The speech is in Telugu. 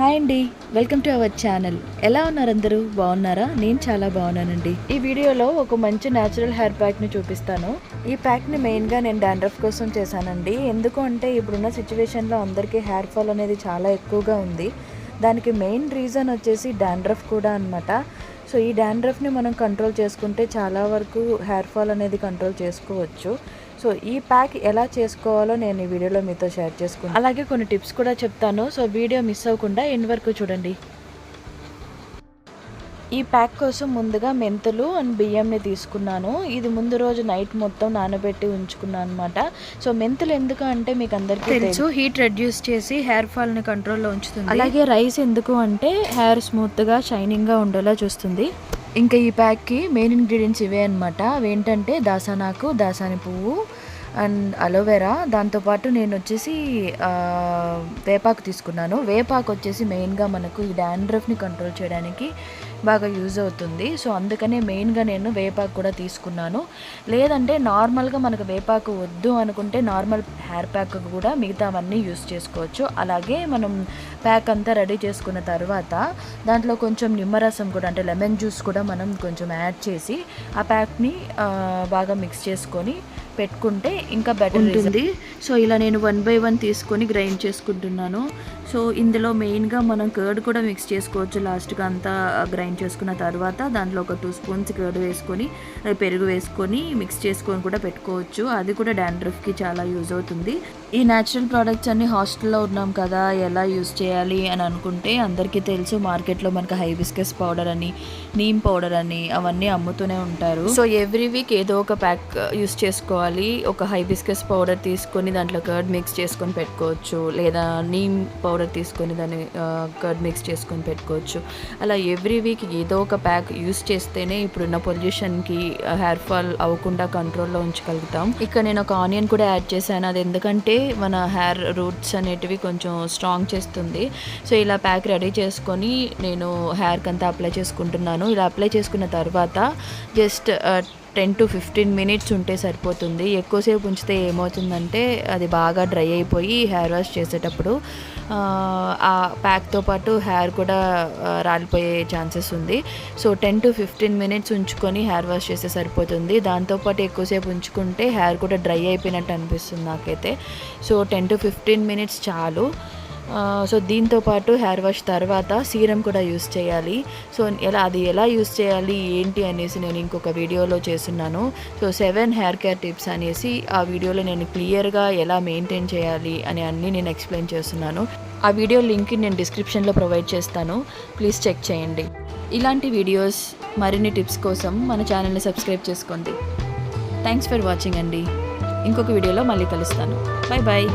హాయ్ అండి. Welcome to our channel. ఎలా ఉన్నారు అందరూ? బాగున్నారా? నేను చాలా బాగున్నానండి. ఈ వీడియోలో ఒక మంచి న్యాచురల్ హెయిర్ ప్యాక్ని చూపిస్తాను. ఈ ప్యాక్ని మెయిన్గా నేను డాండ్రఫ్ కోసం చేశానండి. ఎందుకు అంటే ఇప్పుడున్న సిచ్యువేషన్లో అందరికీ హెయిర్ ఫాల్ అనేది చాలా ఎక్కువగా ఉంది. దానికి మెయిన్ రీజన్ వచ్చేసి డాండ్రఫ్ కూడా అన్నమాట. సో ఈ డాండ్రఫ్ని మనం కంట్రోల్ చేసుకుంటే చాలా వరకు హెయిర్ ఫాల్ అనేది కంట్రోల్ చేసుకోవచ్చు. సో ఈ ప్యాక్ ఎలా చేసుకోవాలో నేను ఈ వీడియోలో మీతో షేర్ చేసుకుంటాను అలాగే కొన్ని టిప్స్ కూడా చెప్తాను. సో వీడియో మిస్ అవ్వకుండా ఎండ్ వరకు చూడండి. ఈ ప్యాక్ కోసం ముందుగా మెంతులు అండ్ బియ్యంని తీసుకున్నాను. ఇది ముందు రోజు నైట్ మొత్తం నానబెట్టి ఉంచుకున్నాను అనమాట సో మెంతులు ఎందుకు అంటే మీకు అందరికీ తెలుసు. హీట్ రెడ్యూస్ చేసి హెయిర్ ఫాల్ని కంట్రోల్లో ఉంచుతుంది. అలాగే రైస్ ఎందుకు అంటే హెయిర్ స్మూత్గా షైనింగ్గా ఉండేలా చూస్తుంది. ఇంకా ఈ ప్యాక్కి మెయిన్ ఇంగ్రీడియంట్స్ ఇవే అనమాట ఏంటంటే దాసానాకు దాసాని పువ్వు అండ్ అలోవెరా. దాంతోపాటు నేను వచ్చేసి వేపాకు తీసుకున్నాను. వేపాకు వచ్చేసి మెయిన్గా మనకు ఈ డాండ్రఫ్ని కంట్రోల్ చేయడానికి బాగా యూజ్ అవుతుంది. సో అందుకనే మెయిన్గా నేను వేపాకు కూడా తీసుకున్నాను. లేదంటే నార్మల్గా మనకు వేపాకు వద్దు అనుకుంటే నార్మల్ హెయిర్ ప్యాక్ కూడా మిగతావన్నీ యూస్ చేసుకోవచ్చు. అలాగే మనం ప్యాక్ అంతా రెడీ చేసుకున్న తర్వాత దాంట్లో కొంచెం నిమ్మరసం కూడా అంటే లెమన్ జ్యూస్ కూడా మనం కొంచెం యాడ్ చేసి ఆ ప్యాక్ని బాగా మిక్స్ చేసుకొని పెట్టుకుంటే ఇంకా బెటర్ ఉంటుంది. సో ఇలా నేను వన్ బై వన్ తీసుకొని గ్రైండ్ చేసుకుంటున్నాను. సో ఇందులో మెయిన్గా మనం కర్డ్ కూడా మిక్స్ చేసుకోవచ్చు. లాస్ట్గా అంతా గ్రైండ్ చేసుకున్న తర్వాత దాంట్లో ఒక టూ స్పూన్స్ కర్డ్ వేసుకొని పెరుగు వేసుకొని మిక్స్ చేసుకొని కూడా పెట్టుకోవచ్చు. అది కూడా డాండ్రఫ్కి చాలా యూజ్ అవుతుంది. ఈ న్యాచురల్ ప్రోడక్ట్స్ అన్ని హాస్టల్లో ఉన్నాం కదా ఎలా యూజ్ చేయాలి అని అనుకుంటే అందరికీ తెలుసు మార్కెట్లో మనకు హైబిస్కస్ పౌడర్ అని నీమ్ పౌడర్ అని అవన్నీ అమ్ముతూనే ఉంటారు. సో ఎవ్రీ వీక్ ఏదో ఒక ప్యాక్ యూస్ చేసుకోవాలి. ఒక హైబిస్కస్ పౌడర్ తీసుకొని దాంట్లో కర్డ్ మిక్స్ చేసుకొని పెట్టుకోవచ్చు. లేదా నీమ్ పౌడర్ తీసుకొని దాన్ని కర్డ్ మిక్స్ చేసుకొని పెట్టుకోవచ్చు. అలా ఎవ్రీ వీక్ ఏదో ఒక ప్యాక్ యూస్ చేస్తేనే ఇప్పుడున్న పొల్యూషన్కి హెయిర్ ఫాల్ అవ్వకుండా కంట్రోల్లో ఉంచగలుగుతాం. ఇక్కడ నేను ఒక ఆనియన్ కూడా యాడ్ చేశాను. అది ఎందుకంటే మన హెయిర్ రూట్స్ అనేటివి కొంచెం స్ట్రాంగ్ చేస్తుంది. సో ఇలా ప్యాక్ రెడీ చేసుకొని నేను హెయిర్కి అంతా అప్లై చేసుకుంటున్నాను. ఇలా అప్లై చేసుకున్న తర్వాత just ten to fifteen minutes ఉంటే సరిపోతుంది. ఎక్కువసేపు ఉంచితే ఏమవుతుందంటే అది బాగా డ్రై అయిపోయి హెయిర్ వాష్ చేసేటప్పుడు ఆ, ప్యాక్తో పాటు హెయిర్ కూడా రాలిపోయే ఛాన్సెస్ ఉంది. So ten to fifteen minutes ఉంచుకొని హెయిర్ వాష్ చేస్తే సరిపోతుంది. దాంతోపాటు ఎక్కువసేపు ఉంచుకుంటే హెయిర్ కూడా డ్రై అయిపోయినట్టు అనిపిస్తుంది నాకైతే. So ten to fifteen minutes చాలు. సో దీంతో పాటు హెయిర్ వాష్ తర్వాత సీరం కూడా యూస్ చేయాలి. సో ఎలా అది ఎలా యూస్ చేయాలి ఏంటి అనేసి నేను ఇంకొక వీడియోలో చేస్తున్నాను. So seven hair care tips అనేసి ఆ వీడియోలో నేను క్లియర్గా ఎలా మెయింటైన్ చేయాలి అని అన్నీ నేను ఎక్స్ప్లెయిన్ చేస్తున్నాను. ఆ వీడియో లింక్ నేను డిస్క్రిప్షన్లో ప్రొవైడ్ చేస్తాను. ప్లీజ్ చెక్ చేయండి. ఇలాంటి వీడియోస్ మరిన్ని టిప్స్ కోసం మన ఛానల్ని సబ్స్క్రైబ్ చేసుకోండి. థ్యాంక్స్ ఫర్ వాచింగ్ అండి. ఇంకొక వీడియోలో మళ్ళీ కలుస్తాను. Bye bye